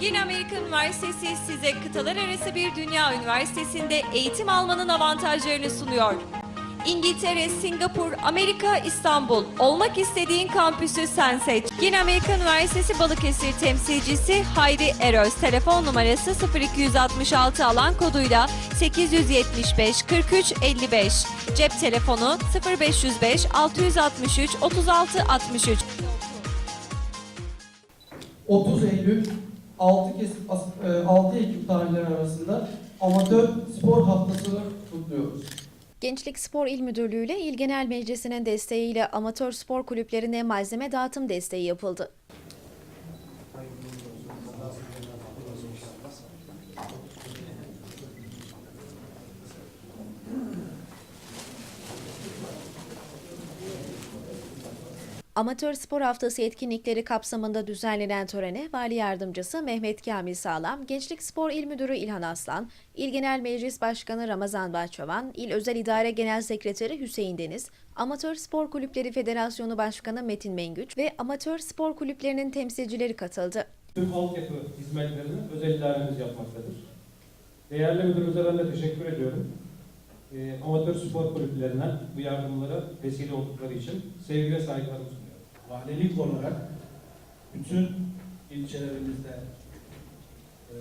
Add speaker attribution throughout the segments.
Speaker 1: Yeni Amerika Üniversitesi size kıtalar arası bir dünya üniversitesinde eğitim almanın avantajlarını sunuyor. İngiltere, Singapur, Amerika, İstanbul. Olmak istediğin kampüsü sen seç. Yeni Amerika Üniversitesi Balıkesir temsilcisi Hayri Eröz. Telefon numarası 0266 alan koduyla 875 43 55. Cep telefonu 0505 663 36 63.
Speaker 2: 30 Eylül 6, kez, as- e, 6 Ekim tarihleri arasında amatör spor haftasını kutluyoruz.
Speaker 3: Gençlik Spor İl Müdürlüğü ile İl Genel Meclisi'nin desteğiyle amatör spor kulüplerine malzeme dağıtım desteği yapıldı. Amatör Spor Haftası etkinlikleri kapsamında düzenlenen törene Vali Yardımcısı Mehmet Kamil Sağlam, Gençlik Spor İl Müdürü İlhan Aslan, İl Genel Meclis Başkanı Ramazan Bahçovan, İl Özel İdare Genel Sekreteri Hüseyin Deniz, Amatör Spor Kulüpleri Federasyonu Başkanı Metin Mengüç ve amatör spor kulüplerinin temsilcileri katıldı.
Speaker 4: Tüm altyapı hizmetlerini özel idaremiz yapmaktadır. Değerli müdürümüze ben de teşekkür ediyorum. Ee, amatör spor kulüplerine bu yardımlara vesile oldukları için sevgi ve saygılarımı sunuyorum.
Speaker 5: Valilik olarak bütün ilçelerimizde e,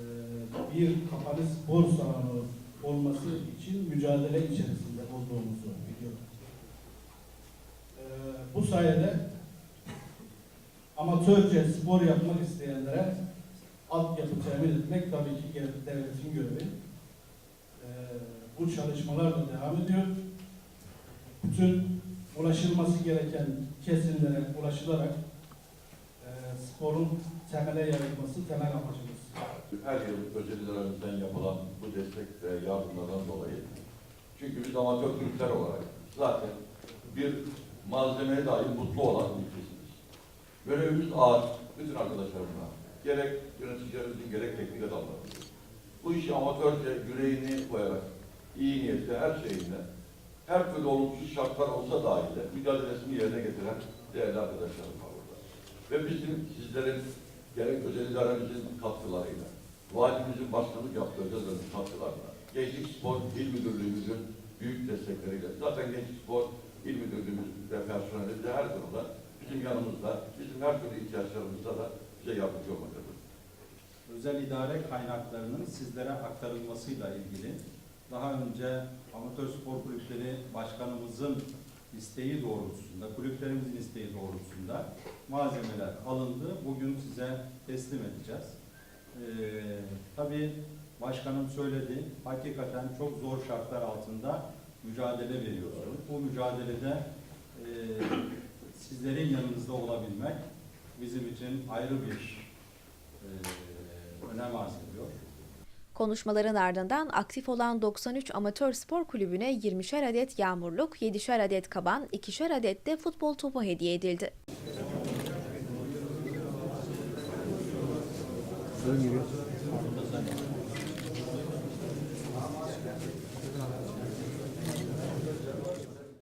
Speaker 5: bir kapalı spor salonu olması için mücadele içerisinde olduğumuzu biliyorum. E, bu sayede amatörce spor yapmak isteyenlere altyapı temin etmek tabii ki devletin görevi. E, bu çalışmalar da devam ediyor. Bütün ulaşılması gereken kesimlere ulaşılarak e, sporun temele yayılması temel amacımız.
Speaker 6: Her yıl özel yapılan bu destek ve yardımlardan dolayı çünkü biz amatör kulüpler olarak zaten bir malzemeye dair mutlu olan ülkesiyiz. Görevimiz ağır bütün arkadaşlarımla. Gerek yöneticilerimizin gerek teknik adamlarımızın. Bu işi amatörce yüreğini koyarak iyi niyetle her şeyinle her türlü olumsuz şartlar olsa dahi de mücadelesini yerine getiren değerli arkadaşlarım var burada. Ve bizim sizlerin gerek özel idaremizin katkılarıyla, valimizin başkanlık yaptığı özel idarenin katkılarıyla, Gençlik Spor İl Müdürlüğümüzün büyük destekleriyle, zaten Gençlik Spor İl Müdürlüğümüz ve personeli de her konuda bizim yanımızda, bizim her türlü ihtiyaçlarımızda da bize yardımcı olmaktadır.
Speaker 7: özel idare kaynaklarının sizlere aktarılmasıyla ilgili daha önce amatör spor kulüpleri başkanımızın isteği doğrultusunda, kulüplerimizin isteği doğrultusunda malzemeler alındı. Bugün size teslim edeceğiz. Ee, tabii başkanım söyledi, hakikaten çok zor şartlar altında mücadele veriyorsunuz. Bu mücadelede e, sizlerin yanınızda olabilmek bizim için ayrı bir e, önem arz ediyor.
Speaker 3: Konuşmaların ardından aktif olan 93 amatör spor kulübüne 20'şer adet yağmurluk, 7'şer adet kaban, 2'şer adet de futbol topu hediye edildi.
Speaker 7: Sen-